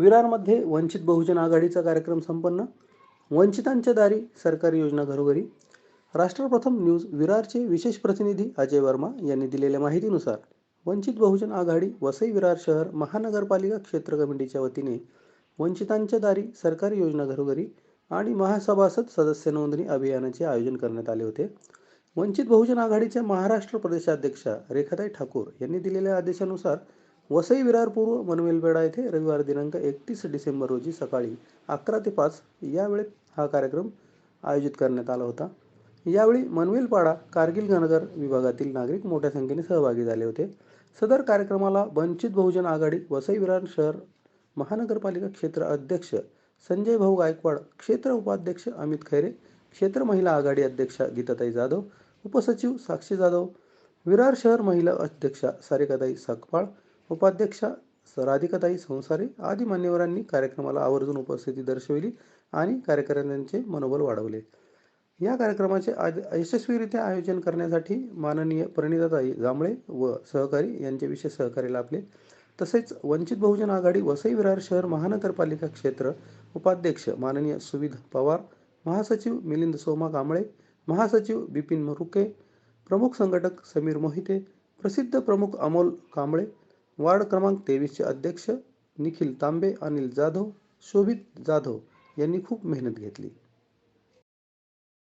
विरारमध्ये वंचित बहुजन आघाडीचा कार्यक्रम संपन्न. वंचितांच्या दारी सरकारी योजना घरोघरी. राष्ट्रप्रथम न्यूज विरारचे विशेष प्रतिनिधी अजय वर्मा यांनी दिलेल्या माहितीनुसार वंचित बहुजन आघाडी वसई विरार शहर महानगरपालिका क्षेत्र कमिटीच्या वतीने वंचितांच्या दारी सरकारी योजना घरोघरी आणि महासभासद सदस्य नोंदणी अभियानाचे आयोजन करण्यात आले होते. वंचित बहुजन आघाडीच्या महाराष्ट्र प्रदेशाध्यक्षा रेखाताई ठाकूर यांनी दिलेल्या आदेशानुसार वसई विरार पूर्व मनवेलपेडा येथे रविवार दिनांक एकतीस डिसेंबर रोजी सकाळी अकरा ते पाच या वेळेत हा कार्यक्रम आयोजित करण्यात आला होता. यावेळी मनवेलपाडा कारगिल नगर विभागातील नागरिक मोठ्या संख्येने सहभागी झाले होते. सदर कार्यक्रमाला वंचित बहुजन आघाडी वसई विरार शहर महानगरपालिका क्षेत्र अध्यक्ष संजय भाऊ गायकवाड क्षेत्र उपाध्यक्ष अमित खैरे क्षेत्र महिला आघाडी अध्यक्षा गीताताई जाधव उपसचिव साक्षी जाधव विरार शहर महिला अध्यक्षा सारिकाताई सकपाळ उपाध्यक्षा राधिकाताई संसारे आदी मान्यवरांनी कार्यक्रमाला आवर्जून उपस्थिती दर्शविली आणि कार्यकर्त्यांचे मनोबल वाढवले. या कार्यक्रमाचे आद यशस्वीरित्या आयोजन करण्यासाठी माननीय परिणिताताई जांभळे व सहकारी यांचे विशेष सहकार्य लाभले. तसेच वंचित बहुजन आघाडी वसई विरार शहर महानगरपालिका क्षेत्र उपाध्यक्ष माननीय सुविध पवार महासचिव मिलिंद सोमा कांबळे महासचिव बिपिन मरुके प्रमुख संघटक समीर मोहिते प्रसिद्ध प्रमुख अमोल कांबळे वार्ड क्रमांक तेवीसचे अध्यक्ष निखिल तांबे अनिल जाधव शोभित जाधव यांनी खूप मेहनत घेतली.